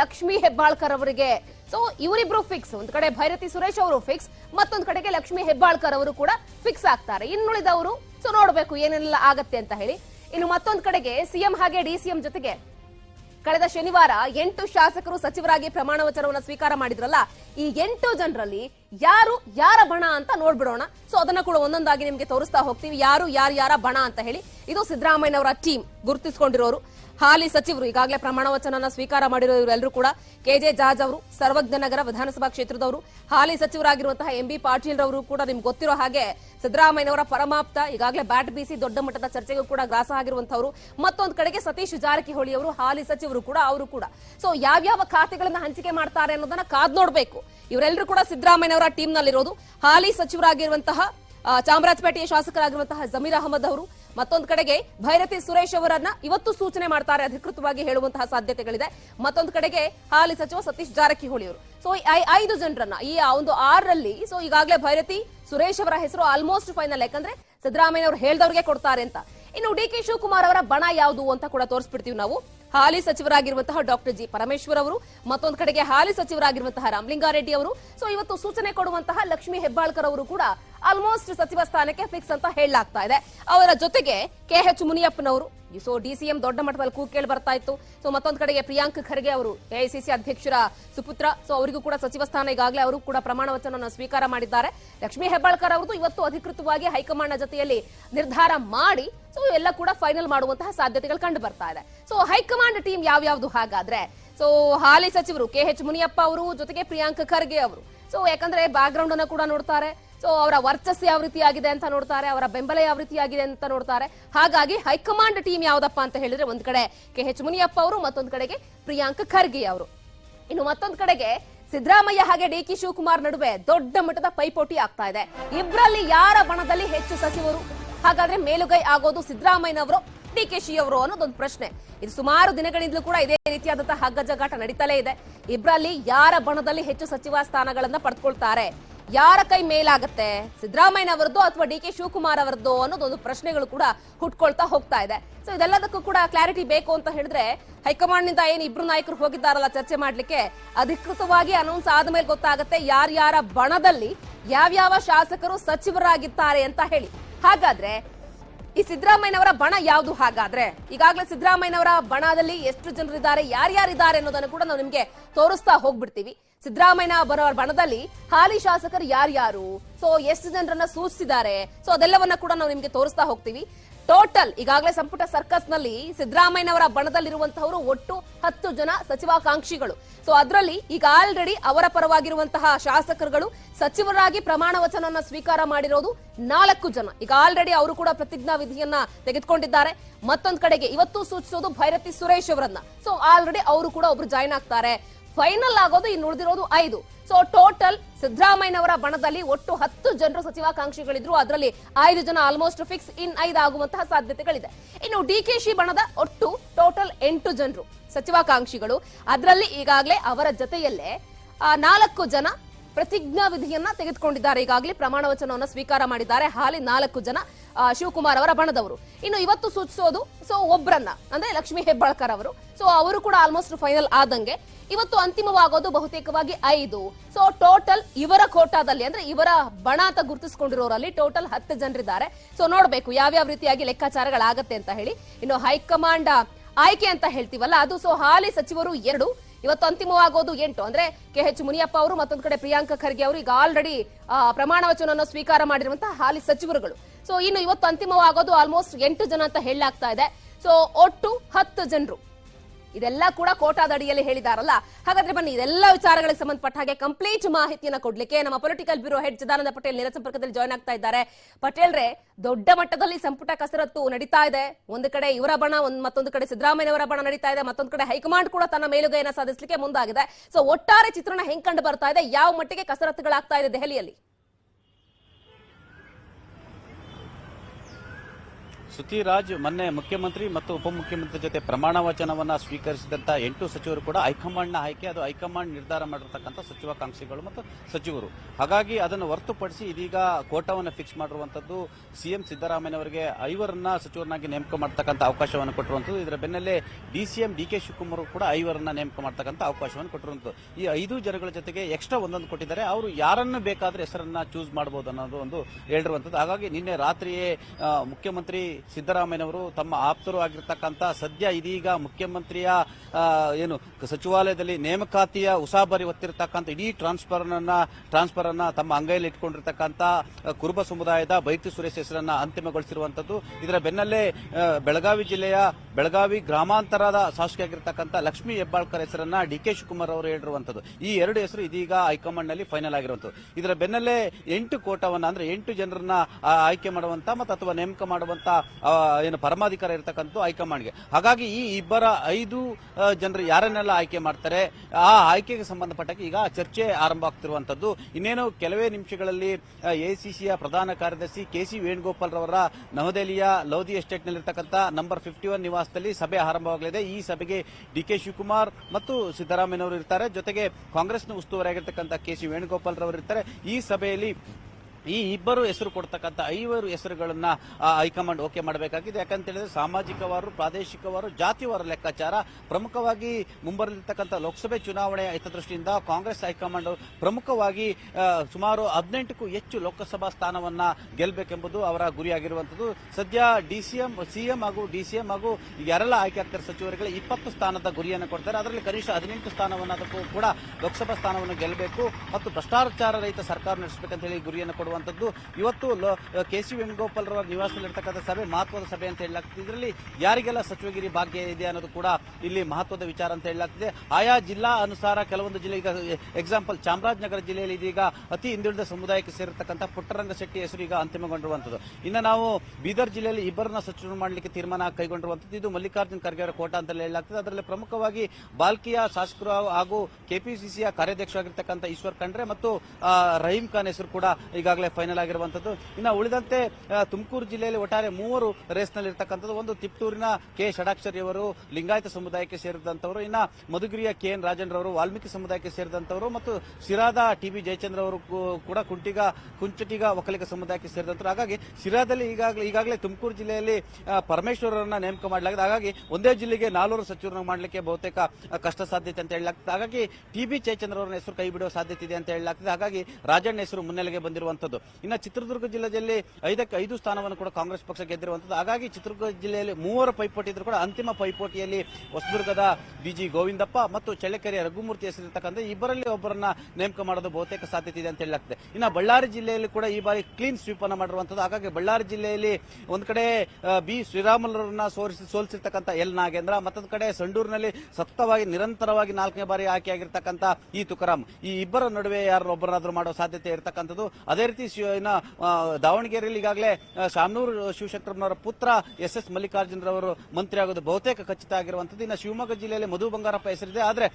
S1: ಲಕ್ಷ್ಮೀ ಹೆಬ್ಬಾಳ್ಕರ್ ಅವರಿಗೆ. ಸೊ ಇವರಿಬ್ರು ಫಿಕ್ಸ್ ಒಂದ್ ಕಡೆ ಭೈರತಿ ಸುರೇಶ್ ಅವರು ಫಿಕ್ಸ್ ಮತ್ತೊಂದ್ ಕಡೆಗೆ ಲಕ್ಷ್ಮಿ ಹೆಬ್ಬಾಳ್ಕರ್ ಅವರು ಕೂಡ ಫಿಕ್ಸ್ ಆಗ್ತಾರೆ. ಇನ್ನುಳಿದವರು ಸೊ ನೋಡಬೇಕು ಏನೆಲ್ಲ ಆಗತ್ತೆ ಅಂತ ಹೇಳಿ. ಇನ್ನು ಮತ್ತೊಂದ್ ಕಡೆಗೆ ಸಿಎಂ ಹಾಗೆ ಡಿಸಿಎಂ ಜೊತೆಗೆ ಕಳೆದ ಶನಿವಾರ ಎಂಟು ಶಾಸಕರು ಸಚಿವರಾಗಿ ಪ್ರಮಾಣ ವಚನವನ್ನು ಸ್ವೀಕಾರ ಮಾಡಿದ್ರಲ್ಲ ಈ ಎಂಟು ಜನರಲ್ಲಿ ಯಾರು ಯಾರ ಬಣ ಅಂತ ನೋಡ್ಬಿಡೋಣ. ಸೊ ಅದನ್ನ ಕೂಡ ಒಂದೊಂದಾಗಿ ನಿಮ್ಗೆ ತೋರಿಸ್ತಾ ಹೋಗ್ತೀವಿ. ಯಾರು ಯಾರು ಯಾರ ಬಣ ಅಂತ ಹೇಳಿ. ಇದು ಸಿದ್ದರಾಮಯ್ಯನವರ ಟೀಮ್ ಗುರುತಿಸಿಕೊಂಡಿರೋರು. ಹಾಲಿ ಸಚಿವರು, ಈಗಾಗಲೇ ಪ್ರಮಾಣ ವಚನನ ಸ್ವೀಕಾರ ಮಾಡಿರೋ ಇವರೆಲ್ಲರೂ ಕೂಡ ಕೆಜೆ ಜಾಜ್ ಅವರು ಸರ್ವಜ್ಞ ನಗರ ವಿಧಾನಸಭಾ ಕ್ಷೇತ್ರದವರು, ಹಾಲಿ ಸಚಿವರಾಗಿರುವಂತಹ ಎಂ ಬಿ ಪಾಟೀಲ್ ರವರು ಕೂಡ ನಿಮ್ಗೆ ಗೊತ್ತಿರೋ ಹಾಗೆ ಸಿದ್ದರಾಮಯ್ಯನವರ ಪರಮಾಪ್ತ, ಈಗಾಗಲೇ ಬ್ಯಾಟ್ ಬೀಸಿ ದೊಡ್ಡ ಮಟ್ಟದ ಚರ್ಚೆಗೂ ಕೂಡ ಗ್ರಾಸ ಆಗಿರುವಂತವರು ಮತ್ತೊಂದು ಕಡೆಗೆ ಸತೀಶ್ ಜಾರಕಿಹೊಳಿ ಅವರು ಹಾಲಿ ಸಚಿವರು ಕೂಡ ಅವರು ಕೂಡ. ಸೊ ಯಾವ್ಯಾವ ಖಾತೆಗಳನ್ನ ಹಂಚಿಕೆ ಮಾಡ್ತಾರೆ ಅನ್ನೋದನ್ನ ಕಾದ್ ನೋಡ್ಬೇಕು. ಇವರೆಲ್ಲರೂ ಕೂಡ ಸಿದ್ದರಾಮಯ್ಯನವರ ಟೀಮ್ ನಲ್ಲಿರೋದು ಹಾಲಿ ಸಚಿವರಾಗಿರುವಂತಹ ಚಾಮರಾಜಪೇಟೆಯ ಶಾಸಕರಾಗಿರುವಂತಹ ಜಮೀರ್ ಅಹಮದ್ ಅವರು, ಮತ್ತೊಂದು ಕಡೆಗೆ ಭೈರತಿ ಸುರೇಶ್ ಅವರನ್ನ ಇವತ್ತು ಸೂಚನೆ ಮಾಡ್ತಾರೆ, ಅಧಿಕೃತವಾಗಿ ಹೇಳುವಂತಹ ಸಾಧ್ಯತೆಗಳಿದೆ. ಮತ್ತೊಂದು ಕಡೆಗೆ ಹಾಲಿ ಸಚಿವ ಸತೀಶ್ ಜಾರಕಿಹೊಳಿ ಅವರು. ಸೊ ಐದು ಜನರನ್ನ, ಈ ಒಂದು ಆರರಲ್ಲಿ ಸೊ ಈಗಾಗಲೇ ಭೈರತಿ ಸುರೇಶ್ ಅವರ ಹೆಸರು ಆಲ್ಮೋಸ್ಟ್ ಫೈನಲ್ ಯಾಕಂದ್ರೆ ಸಿದ್ದರಾಮಯ್ಯ ಅವರು ಹೇಳ್ದವ್ರಿಗೆ ಕೊಡ್ತಾರೆ ಅಂತ. ಇನ್ನು ಡಿ ಕೆ ಶಿವಕುಮಾರ್ ಅವರ ಬಣ ಯಾವುದು ಅಂತ ಕೂಡ ತೋರಿಸ್ಬಿಡ್ತೀವಿ ನಾವು. ಹಾಲಿ ಸಚಿವರಾಗಿರುವಂತಹ ಡಾಕ್ಟರ್ ಜಿ ಪರಮೇಶ್ವರ್ ಅವರು, ಮತ್ತೊಂದು ಕಡೆಗೆ ಹಾಲಿ ಸಚಿವರಾಗಿರುವಂತಹ ರಾಮಲಿಂಗಾರೆಡ್ಡಿ ಅವರು. ಸೊ ಇವತ್ತು ಸೂಚನೆ ಕೊಡುವಂತಹ ಲಕ್ಷ್ಮೀ ಹೆಬ್ಬಾಳ್ಕರ್ ಅವರು ಕೂಡ ಆಲ್ಮೋಸ್ಟ್ ಸಚಿವ ಸ್ಥಾನಕ್ಕೆ ಫಿಕ್ಸ್ ಅಂತ ಹೇಳಲಾಗ್ತಾ ಇದೆ. ಅವರ ಜೊತೆಗೆ ಕೆ ಎಚ್ ಮುನಿಯಪ್ಪನವರು ಸೊ ಡಿಸಿಎಂ ದೊಡ್ಡ ಮಟ್ಟದಲ್ಲಿ ಕೂಗ್ ಕೇಳಿ ಬರ್ತಾ ಇತ್ತು. ಸೊ ಮತ್ತೊಂದು ಕಡೆಗೆ ಪ್ರಿಯಾಂಕ್ ಖರ್ಗೆ ಅವರು ಎಐಸಿಸಿ ಅಧ್ಯಕ್ಷರ ಸುಪುತ್ರ. ಸೊ ಅವರಿಗೂ ಕೂಡ ಸಚಿವ ಸ್ಥಾನ ಈಗಾಗಲೇ ಅವರು ಕೂಡ ಪ್ರಮಾಣ ವಚನವನ್ನು ಸ್ವೀಕಾರ ಮಾಡಿದ್ದಾರೆ. ಲಕ್ಷ್ಮೀ ಹೆಬ್ಬಾಳ್ಕರ್ ಅವರು ಇವತ್ತು ಅಧಿಕೃತವಾಗಿ ಹೈಕಮಾಂಡ್ ಜೊತೆಯಲ್ಲಿ ನಿರ್ಧಾರ ಮಾಡಿ ಸೊ ಎಲ್ಲ ಕೂಡ ಫೈನಲ್ ಮಾಡುವಂತಹ ಸಾಧ್ಯತೆಗಳು ಕಂಡು ಬರ್ತಾ ಇದೆ. ಸೊ ಹೈಕಮಾಂಡ್ ಟೀಮ್ ಯಾವ್ಯಾವ್ದು ಹಾಗಾದ್ರೆ? ಸೊ ಹಾಲಿ ಸಚಿವರು ಕೆ ಎಚ್ ಮುನಿಯಪ್ಪ ಅವರು, ಜೊತೆಗೆ ಪ್ರಿಯಾಂಕ್ ಖರ್ಗೆ ಅವರು. ಸೊ ಯಾಕಂದ್ರೆ ಬ್ಯಾಕ್ ಗ್ರೌಂಡ್ ಅನ್ನ ಕೂಡ ನೋಡ್ತಾರೆ. ಸೊ ಅವರ ವರ್ಚಸ್ಸು ಯಾವ ಆಗಿದೆ ಅಂತ ನೋಡ್ತಾರೆ, ಅವರ ಬೆಂಬಲ ಯಾವ ಆಗಿದೆ ಅಂತ ನೋಡ್ತಾರೆ. ಹಾಗಾಗಿ ಹೈಕಮಾಂಡ್ ಟೀಮ್ ಯಾವ್ದಪ್ಪ ಅಂತ ಹೇಳಿದ್ರೆ ಒಂದ್ ಕಡೆ ಕೆ ಎಚ್ ಮುನಿಯಪ್ಪ ಅವರು, ಮತ್ತೊಂದ್ ಕಡೆಗೆ ಪ್ರಿಯಾಂಕ್ ಖರ್ಗೆ ಅವರು. ಇನ್ನು ಮತ್ತೊಂದ್ ಕಡೆಗೆ ಸಿದ್ದರಾಮಯ್ಯ ಹಾಗೆ ಡಿ ಕೆ ಶಿವಕುಮಾರ್ ನಡುವೆ ದೊಡ್ಡ ಮಟ್ಟದ ಪೈಪೋಟಿ ಆಗ್ತಾ ಇದೆ. ಇಬ್ಬರಲ್ಲಿ ಯಾರ ಬಣದಲ್ಲಿ ಹೆಚ್ಚು ಸಚಿವರು? ಹಾಗಾದ್ರೆ ಮೇಲುಗೈ ಆಗೋದು ಸಿದ್ದರಾಮಯ್ಯನವರು. ಡಿ ಕೆ ಶಿ ಅವರು ಅನ್ನೋದೊಂದು ಪ್ರಶ್ನೆ. ಇದು ಸುಮಾರು ದಿನಗಳಿಂದಲೂ ಕೂಡ ಇದೇ ರೀತಿಯಾದಂತಹ ಹಗ್ಗಜಗಾಟ ನಡೀತಲೇ ಇದೆ. ಇಬ್ಬರಲ್ಲಿ ಯಾರ ಬಣದಲ್ಲಿ ಹೆಚ್ಚು ಸಚಿವ ಸ್ಥಾನಗಳನ್ನ ಪಡ್ಕೊಳ್ತಾರೆ? ಯಾರ ಕೈ ಮೇಲಾಗತ್ತೆ? ಸಿದ್ದರಾಮಯ್ಯನವರದ್ದು ಅಥವಾ ಡಿ ಕೆ ಶಿವಕುಮಾರ್ ಅವರದ್ದು ಅನ್ನೋದೊಂದು ಪ್ರಶ್ನೆಗಳು ಕೂಡ ಹುಟ್ಕೊಳ್ತಾ ಹೋಗ್ತಾ ಇದೆ. ಸೊ ಇದೆಲ್ಲದಕ್ಕೂ ಕೂಡ ಕ್ಲಾರಿಟಿ ಬೇಕು ಅಂತ ಹೇಳಿದ್ರೆ ಹೈಕಮಾಂಡ್ನಿಂದ ಏನು ಇಬ್ರು ನಾಯಕರು ಹೋಗಿದ್ದಾರಲ್ಲ ಚರ್ಚೆ ಮಾಡ್ಲಿಕ್ಕೆ? ಅಧಿಕೃತವಾಗಿ ಅನೌನ್ಸ್ ಆದ್ಮೇಲೆ ಗೊತ್ತಾಗತ್ತೆ ಯಾರ್ಯಾರ ಬಣದಲ್ಲಿ ಯಾವ್ಯಾವ ಶಾಸಕರು ಸಚಿವರಾಗಿದ್ದಾರೆ ಅಂತ ಹೇಳಿ. ಹಾಗಾದ್ರೆ ಈ ಸಿದ್ದರಾಮಯ್ಯನವರ ಬಣ ಯಾವುದು ಹಾಗಾದ್ರೆ? ಈಗಾಗಲೇ ಸಿದ್ದರಾಮಯ್ಯನವರ ಬಣದಲ್ಲಿ ಎಷ್ಟು ಜನರಿದ್ದಾರೆ, ಯಾರ್ಯಾರಿದ್ದಾರೆ ಅನ್ನೋದನ್ನು ಕೂಡ ನಾವು ನಿಮ್ಗೆ ತೋರಿಸ್ತಾ ಹೋಗ್ಬಿಡ್ತೀವಿ. ಸಿದ್ದರಾಮಯ್ಯ ಬರೋ ಬಣದಲ್ಲಿ ಹಾಲಿ ಶಾಸಕರು ಯಾರ್ಯಾರು? ಸೊ ಎಷ್ಟು ಜನರನ್ನ ಸೂಚಿಸಿದ್ದಾರೆ? ಸೊ ಅದೆಲ್ಲವನ್ನ ಕೂಡ ನಾವು ನಿಮ್ಗೆ ತೋರಿಸ್ತಾ ಹೋಗ್ತೀವಿ. ಟೋಟಲ್ ಈಗಾಗಲೇ ಸಂಪುಟ ಸರ್ಕಸ್ನಲ್ಲಿ ಸಿದ್ದರಾಮಯ್ಯನವರ ಬಣದಲ್ಲಿರುವಂತಹವರು ಒಟ್ಟು ಹತ್ತು ಜನ ಸಚಿವಾಕಾಂಕ್ಷಿಗಳು. ಸೊ ಅದರಲ್ಲಿ ಈಗ ಆಲ್ರೆಡಿ ಅವರ ಪರವಾಗಿರುವಂತಹ ಶಾಸಕರುಗಳು ಸಚಿವರಾಗಿ ಪ್ರಮಾಣ ವಚನವನ್ನು ಸ್ವೀಕಾರ ಮಾಡಿರೋದು ನಾಲ್ಕು ಜನ. ಈಗ ಆಲ್ರೆಡಿ ಅವರು ಕೂಡ ಪ್ರತಿಜ್ಞಾ ವಿಧಿಯನ್ನ ತೆಗೆದುಕೊಂಡಿದ್ದಾರೆ. ಮತ್ತೊಂದ್ ಕಡೆಗೆ ಇವತ್ತು ಸೂಚಿಸೋದು ಭೈರತಿ ಸುರೇಶ್ ಅವರನ್ನ. ಸೊ ಆಲ್ರೆಡಿ ಅವರು ಕೂಡ ಒಬ್ರು ಜಾಯ್ನ್ ಆಗ್ತಾರೆ. ಫೈನಲ್ ಆಗೋದು ಇನ್ನು ಉಳಿದಿರೋದು ಐದು. ಸೊ ಟೋಟಲ್ ಸಿದ್ದರಾಮಯ್ಯನವರ ಬಣದಲ್ಲಿ ಒಟ್ಟು ಹತ್ತು ಜನರು ಸಚಿವಾಕಾಂಕ್ಷಿಗಳಿದ್ರು. ಅದರಲ್ಲಿ ಐದು ಜನ ಆಲ್ಮೋಸ್ಟ್ ಫಿಕ್ಸ್ ಇನ್ ಐದು ಆಗುವಂತಹ ಸಾಧ್ಯತೆಗಳಿದೆ. ಇನ್ನು ಡಿ ಕೆ ಶಿ ಬಣದ ಒಟ್ಟು ಟೋಟಲ್ ಎಂಟು ಜನರು ಸಚಿವಾಕಾಂಕ್ಷಿಗಳು. ಅದರಲ್ಲಿ ಈಗಾಗಲೇ ಅವರ ಜೊತೆಯಲ್ಲೇ ನಾಲ್ಕು ಜನ ಪ್ರತಿಜ್ಞಾ ವಿಧಿಯನ್ನ ತೆಗೆದುಕೊಂಡಿದ್ದಾರೆ. ಈಗಾಗಲೇ ಪ್ರಮಾಣ ವಚನವನ್ನು ಸ್ವೀಕಾರ ಮಾಡಿದ್ದಾರೆ. ಹಾಲಿ ನಾಲ್ಕು ಜನ ಶಿವಕುಮಾರ್ ಅವರ ಬಣದವರು ಇನ್ನು ಇವತ್ತು ಸೂಚಿಸೋದು ಸೊ ಒಬ್ರನ್ನ, ಅಂದ್ರೆ ಲಕ್ಷ್ಮೀ ಹೆಬ್ಬಾಳ್ಕರ್ ಅವರು. ಸೊ ಅವರು ಕೂಡ ಆಲ್ಮೋಸ್ಟ್ ಫೈನಲ್ ಆದಂಗೆ. ಇವತ್ತು ಅಂತಿಮವಾಗೋದು ಬಹುತೇಕವಾಗಿ ಐದು. ಸೊ ಟೋಟಲ್ ಇವರ ಕೋಟಾದಲ್ಲಿ, ಅಂದ್ರೆ ಇವರ ಬಣ ಅಂತ ಗುರುತಿಸಿಕೊಂಡಿರೋರಲ್ಲಿ ಟೋಟಲ್ ಹತ್ತು ಜನರಿದ್ದಾರೆ. ಸೊ ನೋಡ್ಬೇಕು ಯಾವ್ಯಾವ ರೀತಿಯಾಗಿ ಲೆಕ್ಕಾಚಾರಗಳಾಗತ್ತೆ ಅಂತ ಹೇಳಿ. ಇನ್ನು ಹೈಕಮಾಂಡ್, ಆಯ್ಕೆ ಅಂತ ಹೇಳ್ತೀವಲ್ಲ, ಅದು ಸೊ ಹಾಲಿ ಸಚಿವರು ಎರಡು ಇವತ್ತು ಅಂತಿಮವಾಗೋದು ಎಂಟು. ಅಂದ್ರೆ ಕೆ ಎಚ್ ಮುನಿಯಪ್ಪ ಅವರು ಮತ್ತೊಂದು ಕಡೆ ಪ್ರಿಯಾಂಕ ಖರ್ಗೆ ಅವರು ಈಗ ಆಲ್ರೆಡಿ ಪ್ರಮಾಣ ವಚನವನ್ನು ಸ್ವೀಕಾರ ಮಾಡಿರುವಂತಹ ಹಾಲಿ ಸಚಿವರುಗಳು. ಸೊ ಇನ್ನು ಇವತ್ತು ಅಂತಿಮವಾಗೋದು ಆಲ್ಮೋಸ್ಟ್ ಎಂಟು ಜನ ಅಂತ ಹೇಳಲಾಗ್ತಾ ಇದೆ. ಸೊ ಒಟ್ಟು ಹತ್ತು ಜನರು. ಇದೆಲ್ಲ ಕೂಡ ಕೋಟಾದ ಅಡಿಯಲ್ಲಿ ಹೇಳಿದಾರಲ್ಲ. ಹಾಗಾದ್ರೆ ಬನ್ನಿ, ಇದೆಲ್ಲ ವಿಚಾರಗಳಿಗೆ ಸಂಬಂಧಪಟ್ಟ ಹಾಗೆ ಕಂಪ್ಲೀಟ್ ಮಾಹಿತಿಯನ್ನ ಕೊಡ್ಲಿಕ್ಕೆ ನಮ್ಮ political bureau head Sadananda Patel ನೇರ ಸಂಪರ್ಕದಲ್ಲಿ ಜಾಯ್ನ್ ಆಗ್ತಾ ಇದ್ದಾರೆ. ಪಟೇಲ್ರೆ, ದೊಡ್ಡ ಮಟ್ಟದಲ್ಲಿ ಸಂಪುಟ ಕಸರತ್ತು ನಡೀತಾ ಇದೆ. ಒಂದು ಕಡೆ ಇವರ ಬಣ, ಒಂದ್ ಮತ್ತೊಂದು ಕಡೆ ಸಿದ್ದರಾಮಯ್ಯವರ ಬಣ ನಡೀತಾ ಇದೆ. ಮತ್ತೊಂದು ಕಡೆ ಹೈಕಮಾಂಡ್ ಕೂಡ ತನ್ನ ಮೇಲುಗೈನ ಸಾಧಿಸಲಿಕ್ಕೆ ಮುಂದಾಗಿದೆ. ಸೊ ಒಟ್ಟಾರೆ ಚಿತ್ರಣ ಹೆಂಗ್ ಕಂಡು ಬರ್ತಾ ಇದೆ? ಯಾವ ಮಟ್ಟಿಗೆ ಕಸರತ್ತುಗಳಾಗ್ತಾ ಇದೆ ದೆಹಲಿಯಲ್ಲಿ?
S2: ಸುತಿರಾಜ್ ಮೊನ್ನೆ ಮುಖ್ಯಮಂತ್ರಿ ಮತ್ತು ಉಪಮುಖ್ಯಮಂತ್ರಿ ಜೊತೆ ಪ್ರಮಾಣ ವಚನವನ್ನ ಸ್ವೀಕರಿಸಿದಂತ ಎಂಟು ಸಚಿವರು ಕೂಡ ಹೈಕಮಾಂಡ್ನ ಆಯ್ಕೆ, ಅದು ಹೈಕಮಾಂಡ್ ನಿರ್ಧಾರ ಮಾಡಿರತಕ್ಕಂಥ ಸಚಿವಾಕಾಂಕ್ಷಿಗಳು ಮತ್ತು ಸಚಿವರು. ಹಾಗಾಗಿ ಅದನ್ನು ಹೊರತುಪಡಿಸಿ ಇದೀಗ ಕೋಟಾವನ್ನು ಫಿಕ್ಸ್ ಮಾಡಿರುವಂತದ್ದು ಸಿಎಂ ಸಿದ್ದರಾಮಯ್ಯನವರಿಗೆ ಐವರನ್ನ ಸಚಿವರನ್ನಾಗಿ ನೇಮಕ ಮಾಡತಕ್ಕಂಥ ಅವಕಾಶವನ್ನು ಕೊಟ್ಟಿರುವಂತದ್ದು ಇದರ ಬೆನ್ನಲ್ಲೇ ಡಿಸಿಎಂ ಡಿ ಕೆ ಶಿವಕುಮಾರ್ ಕೂಡ ಐವರನ್ನ ನೇಮಕ ಮಾಡತಕ್ಕಂಥ ಅವಕಾಶವನ್ನು ಕೊಟ್ಟಿರುವಂತದ್ದು ಈ ಐದು ಜನಗಳ ಜೊತೆಗೆ ಎಕ್ಸ್ಟ್ರಾ ಒಂದೊಂದು ಕೊಟ್ಟಿದ್ದಾರೆ. ಅವರು ಯಾರನ್ನು ಬೇಕಾದ್ರೆ ಹೆಸರನ್ನ ಚೂಸ್ ಮಾಡಬಹುದು ಅನ್ನೋದು ಒಂದು ಹೇಳಿರುವಂತದ್ದು ಹಾಗಾಗಿ ನಿನ್ನೆ ರಾತ್ರಿಯೇ ಮುಖ್ಯಮಂತ್ರಿ ಸಿದ್ದರಾಮಯ್ಯನವರು ತಮ್ಮ ಆಪ್ತರು ಆಗಿರ್ತಕ್ಕಂಥ ಸದ್ಯ ಇದೀಗ ಮುಖ್ಯಮಂತ್ರಿಯ ಏನು, ಸಚಿವಾಲಯದಲ್ಲಿ ನೇಮಕಾತಿಯ ಉಸಾಬರಿ ಹೊತ್ತಿರತಕ್ಕಂಥ ಇಡೀ ಟ್ರಾನ್ಸ್ಫರ್ ಟ್ರಾನ್ಸ್ಫರ್ ಅನ್ನ ತಮ್ಮ ಅಂಗೈಯಲ್ಲಿ ಇಟ್ಕೊಂಡಿರ್ತಕ್ಕಂಥ ಕುರುಬ ಸಮುದಾಯದ ಬೈತಿ ಸುರೇಶ್ ಹೆಸರನ್ನ ಅಂತಿಮಗೊಳಿಸಿರುವಂತದ್ದು ಇದರ ಬೆನ್ನಲ್ಲೇ ಬೆಳಗಾವಿ ಜಿಲ್ಲೆಯ ಬೆಳಗಾವಿ ಗ್ರಾಮಾಂತರದ ಶಾಸಕಿಯಾಗಿರ್ತಕ್ಕಂಥ ಲಕ್ಷ್ಮಿ ಹೆಬ್ಬಾಳ್ಕರ್ ಹೆಸರನ್ನ ಡಿ ಕೆ ಶಿವಕುಮಾರ್ ಅವರು ಹೇಳಿರುವಂತದ್ದು ಈ ಎರಡು ಹೆಸರು ಇದೀಗ ಹೈಕಮಾಂಡ್ನಲ್ಲಿ ಫೈನಲ್ ಆಗಿರುವಂತದ್ದು ಇದರ ಬೆನ್ನಲ್ಲೇ ಎಂಟು ಕೋಟವನ್ನ ಅಂದ್ರೆ ಎಂಟು ಜನರನ್ನ ಆಯ್ಕೆ ಮಾಡುವಂತ ಮತ್ತು ಅಥವಾ ನೇಮಕ ಮಾಡುವಂತ ಏನು ಪರಮಾಧಿಕಾರ ಇರತಕ್ಕಂಥ ಹೈಕಮಾಂಡ್ಗೆ. ಹಾಗಾಗಿ ಈ ಇಬ್ಬರ ಐದು ಜನರು ಯಾರನ್ನೆಲ್ಲ ಆಯ್ಕೆ ಮಾಡ್ತಾರೆ, ಆ ಆಯ್ಕೆಗೆ ಸಂಬಂಧಪಟ್ಟಾಗ ಈಗ ಚರ್ಚೆ ಆರಂಭ ಆಗ್ತಿರುವಂಥದ್ದು. ಇನ್ನೇನು ಕೆಲವೇ ನಿಮಿಷಗಳಲ್ಲಿ ಎಸಿಸಿಯ ಪ್ರಧಾನ ಕಾರ್ಯದರ್ಶಿ ಕೆ ಸಿ ವೇಣುಗೋಪಾಲ್ ರವರ ನವದೆಹಲಿಯ ಲೌದಿ ಎಸ್ಟೇಟ್ನಲ್ಲಿರ್ತಕ್ಕಂಥ ನಂಬರ್ ಫಿಫ್ಟಿ ಒನ್ ನಿವಾಸದಲ್ಲಿ ಸಭೆ ಆರಂಭವಾಗಲಿದೆ. ಈ ಸಭೆಗೆ ಡಿ ಕೆ ಶಿವಕುಮಾರ್ ಮತ್ತು ಸಿದ್ದರಾಮಯ್ಯನವರು ಇರ್ತಾರೆ. ಜೊತೆಗೆ ಕಾಂಗ್ರೆಸ್ನ ಉಸ್ತುವಾರಿಯಾಗಿರ್ತಕ್ಕಂಥ ಕೆ ಸಿ ವೇಣುಗೋಪಾಲ್ ರವರು ಇರ್ತಾರೆ. ಈ ಸಭೆಯಲ್ಲಿ ಈ ಇಬ್ಬರು ಹೆಸರು ಕೊಡ್ತಕ್ಕಂಥ ಐವರು ಹೆಸರುಗಳನ್ನ ಹೈಕಮಾಂಡ್ ಓಕೆ ಮಾಡಬೇಕಾಗಿದೆ. ಯಾಕಂತ ಹೇಳಿದ್ರೆ ಸಾಮಾಜಿಕವಾರು, ಪ್ರಾದೇಶಿಕವಾರು, ಜಾತಿವಾರ ಲೆಕ್ಕಾಚಾರ. ಪ್ರಮುಖವಾಗಿ ಮುಂಬರಲಿರ್ತಕ್ಕಂಥ ಲೋಕಸಭೆ ಚುನಾವಣೆ ಹಿತದೃಷ್ಟಿಯಿಂದ ಕಾಂಗ್ರೆಸ್ ಹೈಕಮಾಂಡ್ ಪ್ರಮುಖವಾಗಿ ಸುಮಾರು ಹದಿನೆಂಟಕ್ಕೂ ಹೆಚ್ಚು ಲೋಕಸಭಾ ಸ್ಥಾನವನ್ನ ಗೆಲ್ಲಬೇಕೆಂಬುದು ಅವರ ಗುರಿಯಾಗಿರುವಂತದ್ದು ಸದ್ಯ ಡಿಸಿಎಂ ಸಿಎಂ ಹಾಗೂ ಡಿಸಿಎಂ ಹಾಗೂ ಯಾರೆಲ್ಲ ಆಯ್ಕೆ ಆಗ್ತಾರೆ ಸಚಿವರುಗಳು, ಇಪ್ಪತ್ತು ಸ್ಥಾನದ ಗುರಿಯನ್ನು ಕೊಡ್ತಾರೆ. ಅದರಲ್ಲಿ ಕನಿಷ್ಠ ಹದಿನೆಂಟು ಸ್ಥಾನವನ್ನು ಕೂಡ ಲೋಕಸಭಾ ಸ್ಥಾನವನ್ನು ಗೆಲ್ಲಬೇಕು ಮತ್ತು ಭ್ರಷ್ಟಾಚಾರ ರಹಿತ ಸರ್ಕಾರ ನಡೆಸಬೇಕಂತ ಹೇಳಿ ಗುರಿಯನ್ನು ಕೊಡುವಂತದ್ದು ಇವತ್ತು ಕೆ ಸಿ ರವರ ನಿವಾಸದಲ್ಲಿರ್ತಕ್ಕಂಥ ಸಭೆ ಮಹತ್ವದ ಸಭೆ ಅಂತ ಹೇಳಲಾಗ್ತದೆ. ಇದರಲ್ಲಿ ಯಾರಿಗೆಲ್ಲ ಸಚಿವಗಿರಿ ಭಾಗ್ಯ ಇದೆ ಅನ್ನೋದು ಕೂಡ ಇಲ್ಲಿ ಮಹತ್ವದ ವಿಚಾರ ಅಂತ ಹೇಳಲಾಗ್ತದೆ. ಆಯಾ ಜಿಲ್ಲಾ ಅನುಸಾರ ಕೆಲವೊಂದು ಜಿಲ್ಲೆ, ಈಗ ಎಕ್ಸಾಂಪಲ್ ಚಾಮರಾಜನಗರ ಜಿಲ್ಲೆಯಲ್ಲಿ ಇದೀಗ ಅತಿ ಹಿಂದುಳಿದ ಸಮುದಾಯಕ್ಕೆ ಸೇರಿರ್ತಕ್ಕಂಥ ಪುಟ್ಟರಂಗ ಶೆಟ್ಟಿ ಹೆಸರು ಈಗ ಅಂತಿಮಗೊಂಡಿರುವಂತದ್ದು ಇನ್ನು ನಾವು ಬೀದರ್ ಜಿಲ್ಲೆಯಲ್ಲಿ ಇಬ್ಬರನ್ನ ಸಚಿವರು ಮಾಡಲಿಕ್ಕೆ ತೀರ್ಮಾನ ಕೈಗೊಂಡಿರುವಂತದ್ದು ಇದು ಮಲ್ಲಿಕಾರ್ಜುನ ಖರ್ಗೆ ಅವರ ಕೋಟ ಅಂತ ಹೇಳಲಾಗ್ತದೆ. ಅದರಲ್ಲಿ ಪ್ರಮುಖವಾಗಿ ಬಾಲ್ಕಿಯ ಶಾಸಕರು ಹಾಗೂ ಕೆಪಿಸಿಸಿಯ ಕಾರ್ಯಾಧ್ಯಕ್ಷರಾಗಿರ್ತಕ್ಕಂಥ ಈಶ್ವರ್ ಖಂಡ್ರೆ ಮತ್ತು ರಹೀಂ ಖಾನ್ ಹೆಸರು ಕೂಡ ಈಗಾಗಲೇ ಫೈನಲ್ ಆಗಿರುವಂತದ್ದು. ಇನ್ನು ಉಳಿದಂತೆ ತುಮಕೂರು ಜಿಲ್ಲೆಯಲ್ಲಿ ಒಟ್ಟಾರೆ ಮೂವರು ರೇಸ್ನಲ್ಲಿ ಇರ್ತಕ್ಕಂಥದ್ದು ಒಂದು ತಿಪ್ಟೂರಿನ ಕೆ. ಷಡಾಕ್ಷರಿ ಅವರು, ಲಿಂಗಾಯತ ಸಮುದಾಯಕ್ಕೆ ಸೇರಿದಂತವರು ಇನ್ನು ಮಧುಗಿರಿಯ ಕೆ. ಎನ್. ರಾಜೇಂದ್ರ ಅವರು, ವಾಲ್ಮೀಕಿ ಸಮುದಾಯಕ್ಕೆ ಸೇರಿದಂತವರು ಮತ್ತು ಸಿರಾದ ಟಿ. ಬಿ. ಜಯಚಂದ್ರ ಅವರು ಕೂಡ ಕುಂಟಿಗ, ಕುಂಚಟಿಗ ಒಕ್ಕಲಿಗ ಸಮುದಾಯಕ್ಕೆ ಸೇರಿದಂತರು ಹಾಗಾಗಿ ಸಿರಾದಲ್ಲಿ ಈಗಾಗಲೇ ಈಗಾಗಲೇ ತುಮಕೂರು ಜಿಲ್ಲೆಯಲ್ಲಿ ಪರಮೇಶ್ವರರನ್ನ ನೇಮಕ ಮಾಡಲಾಗಿದೆ. ಹಾಗಾಗಿ ಒಂದೇ ಜಿಲ್ಲೆಗೆ ನಾಲ್ವರು ಸಚಿವರನ್ನು ಮಾಡಲಿಕ್ಕೆ ಬಹುತೇಕ ಕಷ್ಟ ಸಾಧ್ಯತೆ ಅಂತ ಹೇಳಲಾಗ್ತದೆ. ಹಾಗಾಗಿ ಟಿ. ಬಿ. ಜಯಚಂದ್ರ ಅವರ ಹೆಸರು ಕೈ ಬಿಡುವ ಸಾಧ್ಯತೆ ಇದೆ ಅಂತ ಹೇಳಲಾಗ್ತದೆ. ಹಾಗಾಗಿ ರಾಜಣ್ಣ ಹೆಸರು ಮುನ್ನೆಲೆಗೆ ಬಂದಿರುವಂತದ್ದು ಇನ್ನು ಚಿತ್ರದುರ್ಗ ಜಿಲ್ಲೆಯಲ್ಲಿ ಐದಕ್ಕೆ ಐದು ಸ್ಥಾನವನ್ನು ಕೂಡ ಕಾಂಗ್ರೆಸ್ ಪಕ್ಷ ಗೆದ್ದಿರುವಂತದ್ದು ಹಾಗಾಗಿ ಚಿತ್ರದುರ್ಗ ಜಿಲ್ಲೆಯಲ್ಲಿ ಮೂವರು ಪೈಪೋಟಿ ಇದ್ರು ಕೂಡ ಅಂತಿಮ ಪೈಪೋಟಿಯಲ್ಲಿ ಹೊಸದುರ್ಗದ ಬಿಜಿ ಗೋವಿಂದಪ್ಪ ಮತ್ತು ಚಳ್ಳಕೆರೆಯ ರಘುಮೂರ್ತಿ ಹೆಸರಿರ್ತಕ್ಕಂಥ ಇಬ್ಬರಲ್ಲಿ ಒಬ್ಬರನ್ನ ನೇಮಕ ಮಾಡೋದು ಬಹುತೇಕ ಸಾಧ್ಯತೆ ಇದೆ ಅಂತ ಹೇಳಲಾಗ್ತದೆ. ಇನ್ನು ಬಳ್ಳಾರಿ ಜಿಲ್ಲೆಯಲ್ಲಿ ಕೂಡ ಈ ಬಾರಿ ಕ್ಲೀನ್ ಸ್ವೀಪ್ ಅನ್ನು ಮಾಡಿರುವಂತದ್ದು ಹಾಗಾಗಿ ಬಳ್ಳಾರಿ ಜಿಲ್ಲೆಯಲ್ಲಿ ಒಂದ್ ಕಡೆ ಬಿ ಶ್ರೀರಾಮುಲರನ್ನ ಸೋರಿಸಿ ಸೋಲಿಸಿರ್ತಕ್ಕಂಥ ಎಲ್ ನಾಗೇಂದ್ರ, ಮತ್ತೊಂದು ಕಡೆ ಸಂಡೂರಿನಲ್ಲಿ ಸತತವಾಗಿ ನಿರಂತರವಾಗಿ ನಾಲ್ಕನೇ ಬಾರಿ ಆಯ್ಕೆಯಾಗಿರ್ತಕ್ಕಂಥ ಈ ತುಕಾರಾಮ್. ಈ ಇಬ್ಬರ ನಡುವೆ ಯಾರು ಒಬ್ಬರಾದ್ರೂ ಮಾಡೋ ಸಾಧ್ಯತೆ ಇರತಕ್ಕಂಥದ್ದು. ಅದೇ ರೀತಿ ಆ, ದಾವಣಗೆರೆಯಲ್ಲಿ ಈಗಾಗಲೇ ಶಾಮನೂರು ಶಿವಶಂಕರಪ್ಪನವರ ಪುತ್ರ ಎಸ್ ಎಸ್ ಮಲ್ಲಿಕಾರ್ಜುನ್ ಅವರು ಮಂತ್ರಿ ಆಗೋದು ಬಹುತೇಕ ಖಚಿತ ಆಗಿರುವಂತದ್ದು ಇನ್ನು ಶಿವಮೊಗ್ಗ ಜಿಲ್ಲೆಯಲ್ಲಿ ಮಧು ಬಂಗಾರಪ್ಪ ಹೆಸರಿದೆ. ಆದ್ರೆ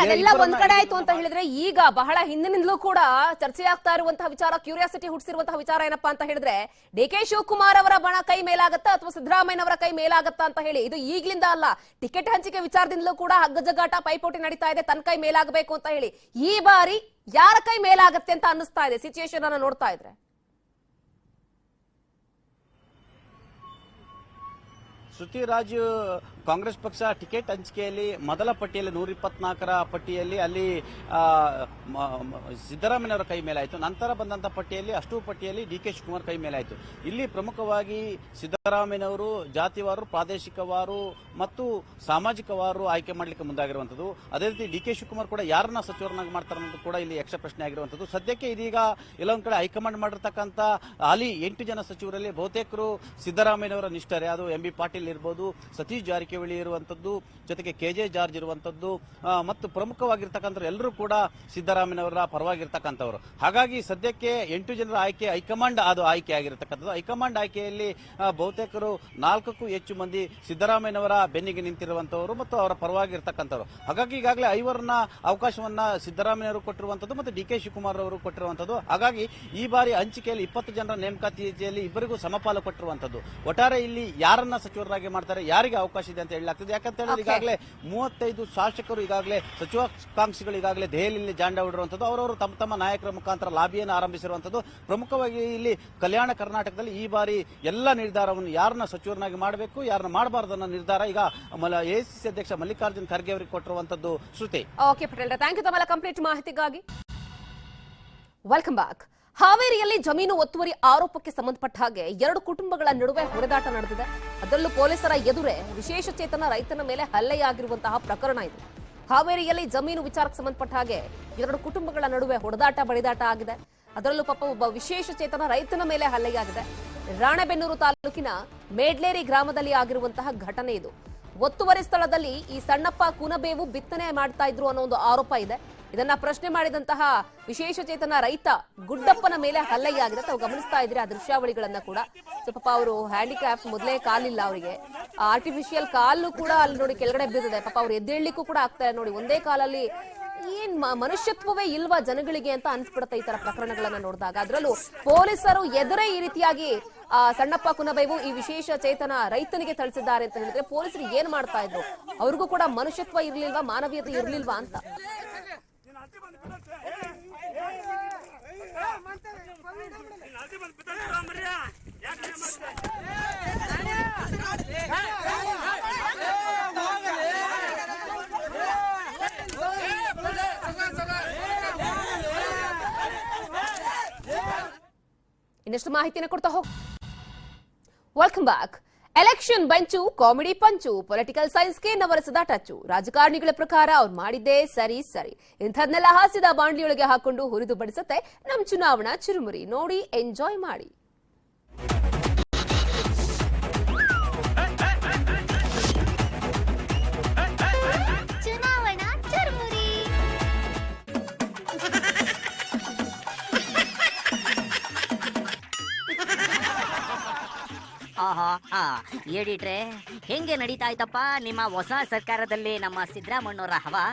S1: ಅದೆಲ್ಲ ಒಂದ್ ಕಡೆ ಆಯ್ತು ಅಂತ ಹೇಳಿದ್ರೆ ಈಗ ಬಹಳ ಹಿಂದಿನಿಂದಲೂ ಕೂಡ ಚರ್ಚೆ ಆಗ್ತಾ ಇರುವಂತಹ ವಿಚಾರ ಕ್ಯೂರಿಯಾಸಿಟಿ ಹುಟ್ಟಿಸಿರುವಂತಹ ವಿಚಾರ ಏನಪ್ಪಾ ಅಂತ ಹೇಳಿದ್ರೆ ಡಿ ಕೆ ಶಿವಕುಮಾರ್ ಅವರ ಬಣ ಕೈ ಮೇಲಾಗತ್ತಾ ಅಥವಾ ಸಿದ್ದರಾಮಯ್ಯನವರ ಕೈ ಮೇಲಾಗತ್ತಾ ಅಂತ ಹೇಳಿ ಇದು ಈಗ್ಲಿಂದ ಅಲ್ಲ. ಟಿಕೆಟ್ ಹಂಚಿಕೆ ವಿಚಾರದಿಂದಲೂ ಕೂಡ ಹಗ್ಗಜಗಾಟ ಪೈಪೋಟಿ ನಡೀತಾ ಇದೆ ತನ್ನ ಕೈ ಮೇಲಾಗಬೇಕು ಅಂತ ಹೇಳಿ. ಈ ಬಾರಿ ಯಾರ ಕೈ ಮೇಲಾಗತ್ತೆ ಅಂತ ಅನ್ನಿಸ್ತಾ ಇದೆ ಸಿಚುಯೇಷನ್ ಅನ್ನ ನೋಡ್ತಾ ಇದ್ರೆ?
S2: ಶ್ರುತಿ ರಾಜು ಕಾಂಗ್ರೆಸ್ ಪಕ್ಷ ಟಿಕೆಟ್ ಹಂಚಿಕೆಯಲ್ಲಿ ಮೊದಲ ಪಟ್ಟಿಯಲ್ಲಿ ನೂರ ಇಪ್ಪತ್ನಾಲ್ಕರ ಪಟ್ಟಿಯಲ್ಲಿ ಅಲ್ಲಿ ಸಿದ್ದರಾಮಯ್ಯವರ ಮೇಲೆ ಕೈ ಮೇಲಾಯಿತು. ನಂತರ ಬಂದಂತ ಪಟ್ಟಿಯಲ್ಲಿ, ಅಷ್ಟು ಪಟ್ಟಿಯಲ್ಲಿ ಡಿ ಕೆ ಶಿವಕುಮಾರ್ ಕೈ ಮೇಲಾಯಿತು. ಇಲ್ಲಿ ಪ್ರಮುಖವಾಗಿ ಸಿದ್ದರಾಮಯ್ಯನವರು, ಜಾತಿವಾರು, ಪ್ರಾದೇಶಿಕವಾರು ಮತ್ತು ಸಾಮಾಜಿಕವಾರು ಆಯ್ಕೆ ಮಾಡಲಿಕ್ಕೆ ಮುಂದಾಗಿರುವಂಥದ್ದು. ಅದೇ ರೀತಿ ಡಿ ಕೆ ಶಿವಕುಮಾರ್ ಕೂಡ ಯಾರನ್ನ ಸಚಿವರನ್ನಾಗಿ ಮಾಡ್ತಾರೆ ಅನ್ನೋದು ಕೂಡ ಇಲ್ಲಿ ಯಕ್ಷ ಪ್ರಶ್ನೆ ಆಗಿರುವಂಥದ್ದು. ಸದ್ಯಕ್ಕೆ ಇದೀಗ ಎಲ್ಲೊಂದು ಕಡೆ ಹೈಕಮಾಂಡ್ ಮಾಡಿರ್ತಕ್ಕಂಥ ಹಾಲಿ ಎಂಟು ಜನ ಸಚಿವರಲ್ಲಿ ಬಹುತೇಕರು ಸಿದ್ದರಾಮಯ್ಯನವರ ನಿಷ್ಠರೆ. ಅದು ಎಂ ಬಿ ಪಾಟೀಲ್ ಇರ್ಬೋದು, ಸತೀಶ್ ಜಾರಕಿಹೊಳಿ ಇರುವಂತದ್ದು, ಜೊತೆಗೆ ಕೆ ಜೆ ಜಾರ್ಜ್ ಇರುವಂತದ್ದು ಮತ್ತು ಪ್ರಮುಖವಾಗಿರ್ತಕ್ಕಂಥ ಎಲ್ಲರೂ ಕೂಡ ಸಿದ್ದರಾಮಯ್ಯವರ ಪರವಾಗಿರ್ತಕ್ಕಂಥವ್ರು. ಹಾಗಾಗಿ ಸದ್ಯಕ್ಕೆ ಎಂಟು ಜನರ ಆಯ್ಕೆ, ಹೈಕಮಾಂಡ್ ಅದು ಆಯ್ಕೆ ಆಗಿರತಕ್ಕಂಥದ್ದು. ಹೈಕಮಾಂಡ್ ಆಯ್ಕೆಯಲ್ಲಿ ಬಹುತೇಕರು ನಾಲ್ಕಕ್ಕೂ ಹೆಚ್ಚು ಮಂದಿ ಸಿದ್ದರಾಮಯ್ಯನವರ ಬೆನ್ನಿಗೆ ನಿಂತಿರುವಂತವರು ಮತ್ತು ಅವರ ಪರವಾಗಿರ್ತಕ್ಕಂಥವ್ರು. ಹಾಗಾಗಿ ಈಗಾಗಲೇ ಐವರನ್ನ ಅವಕಾಶವನ್ನ ಸಿದ್ದರಾಮಯ್ಯವರು ಕೊಟ್ಟಿರುವಂತದ್ದು ಮತ್ತು ಡಿ ಕೆ ಶಿವಕುಮಾರ್ ಅವರು ಕೊಟ್ಟಿರುವಂತದ್ದು ಹಾಗಾಗಿ ಈ ಬಾರಿ ಹಂಚಿಕೆಯಲ್ಲಿ ಇಪ್ಪತ್ತು ಜನರ ನೇಮಕಾತಿಯಲ್ಲಿ ಇಬ್ಬರಿಗೂ ಸಮಪಾಲು ಕೊಟ್ಟಿರುವಂತದ್ದು ಒಟ್ಟಾರೆ ಇಲ್ಲಿ ಯಾರನ್ನ ಸಚಿವರಾಗಿ ಮಾಡ್ತಾರೆ, ಯಾರಿಗೆ ಅವಕಾಶ ಇದೆ ಅಂತ ಹೇಳಲಾಗ್ತದೆ. ಯಾಕಂತ ಹೇಳಿದ್ರೆ. ಈಗಾಗಲೇ ಮೂವತ್ತೈದು ಶಾಸಕರು ಈಗಾಗಲೇ ಸಚಿವಾಕಾಂಕ್ಷಿಗಳು ಈಗಾಗಲೇ ದೆಹಲಿಯಲ್ಲಿ ಜಾಂಡ ಹೊಡಿರುವಂತದ್ದು ಅವರವರು ತಮ್ಮ ತಮ್ಮ ನಾಯಕರ ಮುಖಾಂತರ ಲಾಬಿಯನ್ನು ಆರಂಭಿಸಿರುವಂತದ್ದು ಪ್ರಮುಖವಾಗಿ ಇಲ್ಲಿ ಕಲ್ಯಾಣ ಕರ್ನಾಟಕದಲ್ಲಿ ಈ ಬಾರಿ ಎಲ್ಲ ನಿರ್ಧಾರವನ್ನು ಯಾರನ್ನ ಸಚಿವರನ್ನಾಗಿ ಮಾಡಬೇಕು ಯಾರನ್ನ ಮಾಡಬಾರದು ಅನ್ನೋ ನಿರ್ಧಾರ ಈಗ ಎಸಿಸಿ ಅಧ್ಯಕ್ಷ ಮಲ್ಲಿಕಾರ್ಜುನ್ ಖರ್ಗೆ ಅವರಿಗೆ ಕೊಟ್ಟಿರುವಂತದ್ದು Shruti.
S1: Okay Patel thank you ತಮ್ಮ ಕಂಪ್ಲೀಟ್ ಮಾಹಿತಿಗಾಗಿ. ವೆಲ್ಕಮ್ ಬ್ಯಾಕ್ ಹಾವೇರಿಯಲ್ಲಿ ಜಮೀನು ಒತ್ತುವರಿ ಆರೋಪಕ್ಕೆ ಸಂಬಂಧಪಟ್ಟ ಹಾಗೆ ಎರಡು ಕುಟುಂಬಗಳ ನಡುವೆ ಹೊಡೆದಾಟ ನಡೆದಿದೆ. ಅದರಲ್ಲೂ ಪೊಲೀಸರ ಎದುರೇ ವಿಶೇಷ ಚೇತನ ರೈತನ ಮೇಲೆ ಹಲ್ಲೆಯಾಗಿರುವಂತಹ ಪ್ರಕರಣ ಇದು. ಹಾವೇರಿಯಲ್ಲಿ ಜಮೀನು ವಿಚಾರಕ್ಕೆ ಸಂಬಂಧಪಟ್ಟ ಹಾಗೆ ಎರಡು ಕುಟುಂಬಗಳ ನಡುವೆ ಹೊಡೆದಾಟ ಬಡಿದಾಟ ಆಗಿದೆ. ಅದರಲ್ಲೂ ಪಾಪ ಒಬ್ಬ ವಿಶೇಷ ಚೇತನ ರೈತನ ಮೇಲೆ ಹಲ್ಲೆಯಾಗಿದೆ. ರಾಣೆಬೆನ್ನೂರು ತಾಲೂಕಿನ ಮೇಡ್ಲೇರಿ ಗ್ರಾಮದಲ್ಲಿ ಆಗಿರುವಂತಹ ಘಟನೆ ಇದು. ಒತ್ತುವರಿ ಸ್ಥಳದಲ್ಲಿ ಈ ಸಣ್ಣಪ್ಪ ಕುನಬೇವು ಬಿತ್ತನೆ ಮಾಡ್ತಾ ಇದ್ರು ಅನ್ನೋ ಒಂದು ಆರೋಪ ಇದೆ. ಇದನ್ನ ಪ್ರಶ್ನೆ ಮಾಡಿದಂತಹ ವಿಶೇಷ ಚೇತನ ರೈತ ಗುಡ್ಡಪ್ಪನ ಮೇಲೆ ಹಲ್ಲೆಯಾಗಿದೆ ತಾವು ಗಮನಿಸ್ತಾ ಇದ್ರೆ ಆ ದೃಶ್ಯಾವಳಿಗಳನ್ನ ಕೂಡ? ಸೊ ಪಾಪ ಅವರು ಹ್ಯಾಂಡಿಕ್ರಾಫ್ಟ್ ಮೊದಲೇ ಕಾಲಿಲ್ಲ ಅವರಿಗೆ. ಆರ್ಟಿಫಿಷಿಯಲ್ ಕಾಲು ಕೂಡ ಅಲ್ಲಿ ನೋಡಿ ಕೆಳಗಡೆ ಬಿದ್ದಿದೆ. ಪಾಪ ಅವ್ರು ಎದ್ದೇಳ್ಲಿಕ್ಕೂ ಕೂಡ ಆಗ್ತಾ ಇದೆ ನೋಡಿ. ಒಂದೇ ಕಾಲಲ್ಲಿ ಏನ್ ಮನುಷ್ಯತ್ವವೇ ಇಲ್ವಾ ಜನಗಳಿಗೆ ಅಂತ ಅನ್ಸ್ಬಿಡುತ್ತೆ ಈ ತರ ಪ್ರಕರಣಗಳನ್ನ ನೋಡಿದಾಗ. ಅದರಲ್ಲೂ ಪೊಲೀಸರು ಎದುರೇ ಈ ರೀತಿಯಾಗಿ, ಆ, ಸಣ್ಣಪ್ಪ ಕುನಬೈವು ಈ ವಿಶೇಷ ಚೇತನ ರೈತನಿಗೆ ತಳಿಸಿದ್ದಾರೆ ಅಂತ ಹೇಳಿದ್ರೆ ಪೊಲೀಸರು ಏನ್ ಮಾಡ್ತಾ ಇದ್ರು? ಅವ್ರಿಗೂ ಕೂಡ ಮನುಷ್ಯತ್ವ ಇರ್ಲಿಲ್ವಾ, ಮಾನವೀಯತೆ ಇರ್ಲಿಲ್ವಾ ಅಂತ? ಇನ್ನಷ್ಟು ಮಾಹಿತಿಯನ್ನು ಕೊಡ್ತಾ ಹೋಗ್ welcome back election bunch, comedy punch, political ಸೈನ್ಸ್ಗೆ ನವರಸದ ಟಚ್ಚು. ರಾಜಕಾರಣಿಗಳ ಪ್ರಕಾರ ಅವ್ರು ಮಾಡಿದ್ದೇ ಸರಿ ಸರಿ. ಇಂಥದ್ನೆಲ್ಲ ಹಾಸ್ಯದ ಬಾಂಡ್ಲಿಯೊಳಗೆ ಹಾಕೊಂಡು ಹುರಿದು ಬಡಿಸತ್ತೆ. ನಮ್ಮ ಚುನಾವಣಾ ಚುರುಮುರಿ. ನೋಡಿ, ಎಂಜಾಯ್ ಮಾಡಿ.
S3: ಎಡಿಟ್ರೆ ಹೆಂಗೆ ನಡೀತಾ ಇತ್ತಪ್ಪ ನಿಮ್ಮ ಹೊಸ ಸರ್ಕಾರದಲ್ಲಿ ನಮ್ಮ ಸಿದ್ದರಾಮಣ್ಣವರ ಹವಾ?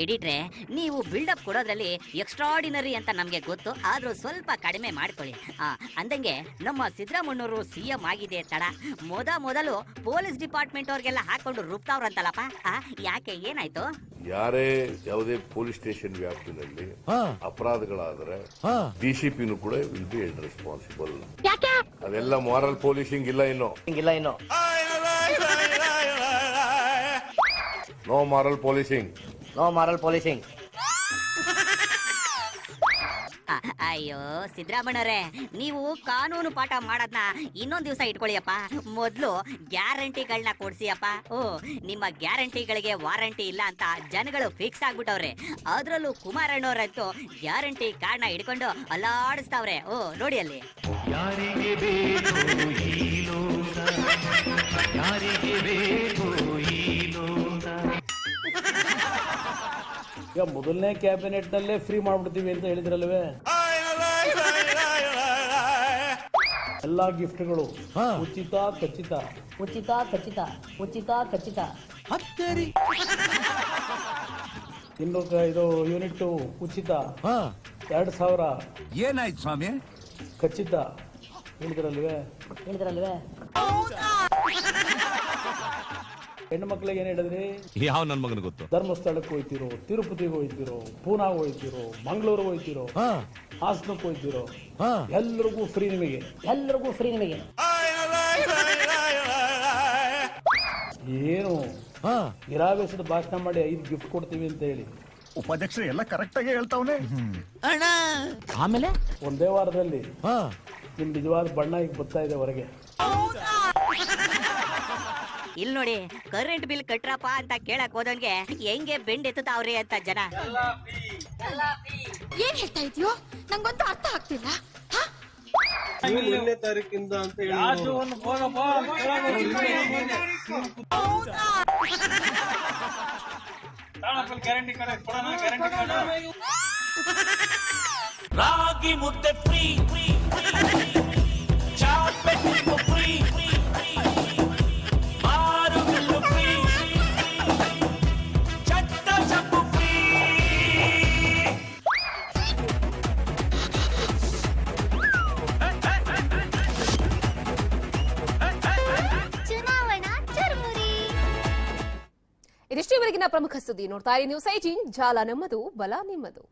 S3: ಎಡಿಟ್ರೆ ನೀವು ಬಿಲ್ಡಪ್ ಕೊಡೋದ್ರಲ್ಲಿ ಎಕ್ಸ್ಟ್ರಾಡಿನರಿ ಅಂತ ನಮಗೆ ಗೊತ್ತು. ಆದ್ರೂ ಸ್ವಲ್ಪ ಕಡಿಮೆ ಮಾಡ್ಕೊಳ್ಳಿ. ಆ ಅಂದಂಗೆ ನಮ್ಮ ಸಿದ್ದರಾಮಣ್ಣವರು ಸಿ ಎಂ ಆಗಿದೆ ತಡ. ಮೊದ ಮೊದಲು ಪೊಲೀಸ್ ಡಿಪಾರ್ಟ್ಮೆಂಟ್ ಅವ್ರಿಗೆಲ್ಲ ಹಾಕೊಂಡು ರುಪ್ತಾವ್ರಂತಲ್ಲಪ್ಪ ಆ ಯಾಕೆ ಏನಾಯ್ತು?
S4: ಯಾರೇ ಯಾವುದೇ ಪೊಲೀಸ್ ಸ್ಟೇಷನ್ ವ್ಯಾಪ್ತಿನಲ್ಲಿ ಅಪರಾಧಗಳಾದ್ರೆ ಡಿಸಿಪಿನೂ ಕೂಡ ವಿಲ್ ಬಿ ರೆಸ್ಪಾನ್ಸಿಬಲ್ ಅದೆಲ್ಲ ಮಾರಲ್ ಪೊಲೀಸಿಂಗ್ ಇಲ್ಲ ಇನ್ನು.
S5: ಇಲ್ಲ ಇನ್ನು.
S4: No moral policing
S5: no moral policing
S3: ಅಯ್ಯೋ ಸಿದ್ದರಾಮಣ್ಣವ್ರೆ ನೀವು ಕಾನೂನು ಪಾಠ ಮಾಡೋದನ್ನ ಇನ್ನೊಂದು ದಿವಸ ಇಟ್ಕೊಳ್ಳಿಯಪ್ಪ. ಮೊದಲು ಗ್ಯಾರಂಟಿಗಳನ್ನ ಕೊಡಿಸಿಯಪ್ಪ. ಓ ನಿಮ್ಮ ಗ್ಯಾರಂಟಿಗಳಿಗೆ ವಾರಂಟಿ ಇಲ್ಲ ಅಂತ ಜನಗಳು ಫಿಕ್ಸ್ ಆಗ್ಬಿಟ್ಟವ್ರೆ. ಅದರಲ್ಲೂ ಕುಮಾರಣ್ಣವ್ರಂತೂ ಗ್ಯಾರಂಟಿ ಕಾರ್ಡ್ನ ಹಿಡ್ಕೊಂಡು ಅಲ್ಲಾಡಿಸ್ತಾವ್ರೆ. ಓ ನೋಡಿ ಅಲ್ಲಿ.
S6: ಈಗ ಮೊದಲನೇ ಕ್ಯಾಬಿನೆಟ್ನಲ್ಲೇ ಫ್ರೀ ಮಾಡ್ಬಿಡ್ತೀವಿ ಅಂತ ಹೇಳಿದ್ರಲ್ವೇ? ಎಲ್ಲಾ ಗಿಫ್ಟ್ಗಳು. ಉಚಿತ ಖಚಿತ.
S7: ಉಚಿತ ಖಚಿತ ಉಚಿತ ಖಚಿತ.
S6: ಇನ್ನು ಕ- ಇದು ಯೂನಿಟ್ ಉಚಿತ. ಎರಡು ಸಾವಿರ.
S8: ಏನಾಯ್ತು ಸ್ವಾಮಿ?
S6: ಖಚಿತ. ಹೇಳಿದ್ರಲ್ವೇ?
S7: ಹೇಳಿದ್ರಲ್ವೇ?
S6: ಹೆಣ್ಣು ಮಕ್ಳಿಗೆ ಏನ್ ಹೇಳಿದ್ರಿ?
S8: ಯಾವ ನನ್ ಮಗನ ಗೊತ್ತು?
S6: ಧರ್ಮಸ್ಥಳಕ್ಕೆ ಹೋಯ್ತಿರೋ ತಿರುಪತಿಗೆ ಹೋಯ್ತಿರೋ ಪೂನಾಗ ಹೋಯ್ತಿರೋ ಮಂಗಳೂರಿಗೆ ಹೋಯ್ತಿರೋ ಹಾಸನಕ್ಕೆ ಹೋಯ್ತಿರೋ ಎಲ್ರಿಗೂ ಫ್ರೀ ನಿಮಗೆ.
S7: ಎಲ್ರಿಗೂ ಫ್ರೀ ನಿಮಗೆ.
S6: ಏನು? ನಿರಾವೇಶದ ಭಾಷಣ ಮಾಡಿ ಐದು ಗಿಫ್ಟ್ ಕೊಡ್ತೀವಿ ಅಂತ ಹೇಳಿ.
S8: ಉಪಾಧ್ಯಕ್ಷರು ಎಲ್ಲ ಕರೆಕ್ಟ್ ಆಗಿ ಹೇಳ್ತಾವನೆ.
S7: ಆಮೇಲೆ?
S6: ಒಂದೇ ವಾರದಲ್ಲಿ ನಿಮ್ ನಿಜವಾದ ಬಣ್ಣ ಈಗ ಬರ್ತಾ ಇದೆ ಹೊರಗೆ.
S3: ಇಲ್ಲಿ ನೋಡಿ ಕರೆಂಟ್ ಬಿಲ್ ಕಟ್ರಪ್ಪ ಅಂತ ಕೇಳಕ್ ಹೋದಂಗೆ ಹೆಂಗೆ ಬೆಂಡ್ ಎತ್ತುತ್ತಾವ್ರಿ ಅಂತ ಜನ.
S9: ಏನ್ ಹೇಳ್ತಾ ಇದೀಯೋ? ನಂಗೊಂದು ಅರ್ಥ ಆಗ್ತಿಲ್ಲ. ಹ?
S10: ಏಳನೇ ತಾರೀಕಿಂದ ಅಂತ ಹೇಳಿ
S11: ರಾಗಿ ಮುದ್ದೆ ಫ್ರೀ ಚಾಟ್ ಪೆಟ್ಟಿಗೂ ಫ್ರೀ ಮಾರುಗಲ್ಲು
S1: ಇವರೆಗಿನ ಪ್ರಮುಖ ಸುದ್ದಿ ನೋಡ್ತಾ ಇರಿ. ನ್ಯೂಸ್ ಐಟೀನ್ ಜಾಲ ನಮ್ಮದು ಬಲ ನಿಮ್ಮದು.